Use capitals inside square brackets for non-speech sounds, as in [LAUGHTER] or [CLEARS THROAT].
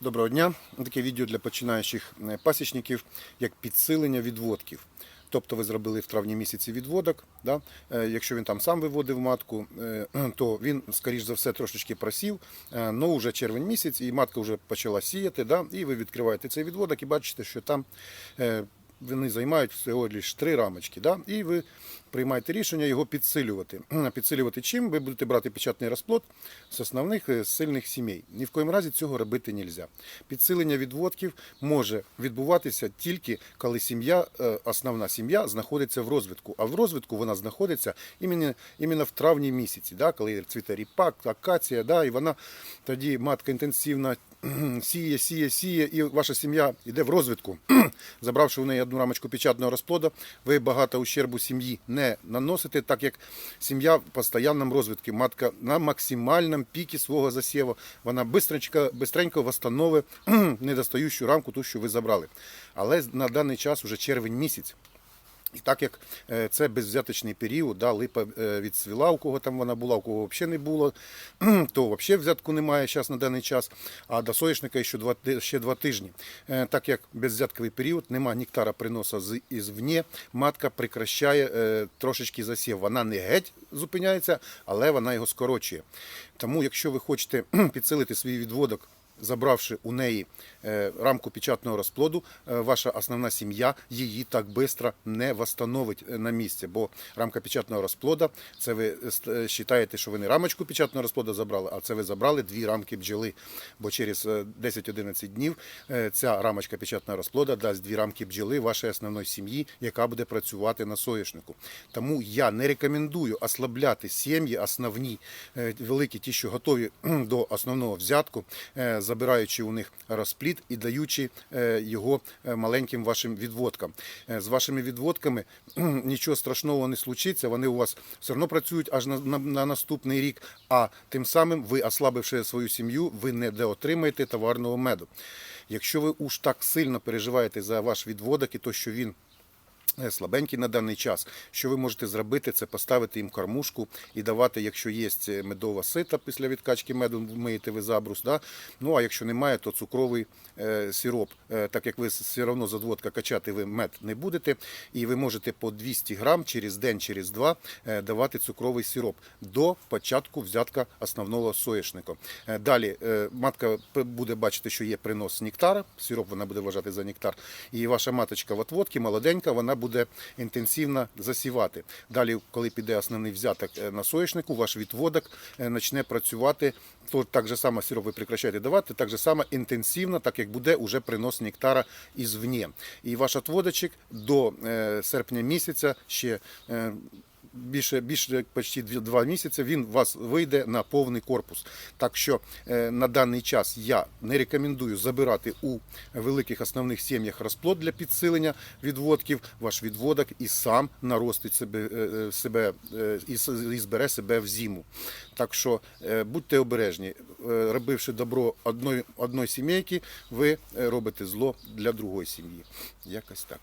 Доброго дня. Таке відео для починаючих е, пасічників, як підсилення відводків. Тобто ви зробили в травні місяці відводок. Да? Е, Якщо він там сам виводив матку, е, [CLEARS THROAT] то він, скоріш за все, трошечки просів. але Ну, вже червень місяць, і матка вже почала сіяти. Да? І ви відкриваєте цей відводок і бачите, що там вони займають всього лише три рамочки. Да? І ви приймаєте рішення його підсилювати. [CLEARS THROAT] Підсилювати чим? Ви будете брати печатний розплод з основних е, сильних сімей. Ні в коїм разі цього робити не можна. Підсилення відводків може відбуватися тільки коли сім'я, е, основна сім'я знаходиться в розвитку. А в розвитку вона знаходиться іменно, іменно в травні місяці, да? коли цвіте ріпак, акація, да? і вона тоді матка інтенсивно [CLEARS THROAT] сіє, сіє, сіє, і ваша сім'я йде в розвитку. [CLEARS THROAT] Забравши в неї одну рамочку печатного розплоду, ви багато ущербу сім'ї не наносите, так як сім'я в постійному розвитку. Матка на максимальному пікі свого засіву. Вона бистренько, бистренько восстановить [CLEARS THROAT] недостаючу рамку, ту, що ви забрали. Але на даний час вже червень місяць. І так як е, це безвзяточний період, да, липа е, відсвіла, у кого там вона була, у кого взагалі не було, [CLEARS THROAT] то взагалі взятку немає зараз на даний час, а до соняшника ще два, ще два тижні. Е, Так як безвзятковий період, нема нектара приносу з ізвні, матка прикращає трошечки засів. Вона не геть зупиняється, але вона його скорочує. Тому, якщо ви хочете [CLEARS THROAT] підсилити свій відводок, забравши у неї е, рамку печатного розплоду, е, ваша основна сім'я її так швидко не восстановить е, на місці. Бо рамка печатного розплода, це ви вважаєте, що ви не рамочку печатного розплоду забрали, а це ви забрали дві рамки бджоли. Бо через е, 10-11 днів ця рамочка печатного розплода дасть дві рамки бджоли вашої основної сім'ї, яка буде працювати на соняшнику. Тому я не рекомендую ослабляти сім'ї основні, великі, ті, що готові до основного взятку, забираючи у них розплід і даючи е, його е, маленьким вашим відводкам. Е, З вашими відводками [CLEARS THROAT] нічого страшного не случиться, вони у вас все одно працюють аж на наступний рік, а тим самим ви, ослабивши свою сім'ю, ви не доотримаєте товарного меду. Якщо ви уж так сильно переживаєте за ваш відводок і то, що він е, слабенький на даний час. Що ви можете зробити, це поставити їм кормушку і давати, якщо є медова сита після відкачки меду, миєте ви забрус. Да? Ну а якщо немає, то цукровий е, сироп. Е, так як ви все одно з одводка качати ви мед не будете, і ви можете по 200 грам через день, через два е, давати цукровий сироп до початку взятка основного соєшника. Е, Далі е, матка буде бачити, що є принос нектара, сироп вона буде вважати за нектар, і ваша маточка в отводці, молоденька, вона буде інтенсивно засівати. Далі, коли піде основний взяток е, на соєшнику, ваш відводок е, почне працювати, то так же само сироп ви прекращаєте давати, так же само інтенсивно, так як буде уже принос нектара ізвні. І ваш отводочок до е, серпня місяця ще більше, більше почти дві- два місяці він у вас вийде на повний корпус. Так що е, на даний час я не рекомендую забирати у великих основних сім'ях розплод для підсилення відводків. Ваш відводок і сам наростить себе, е, е, себе і, збере себе в зиму. Так що будьте обережні. Робивши добро одної, одної сімейки, ви робите зло для другої сім'ї. Якось так.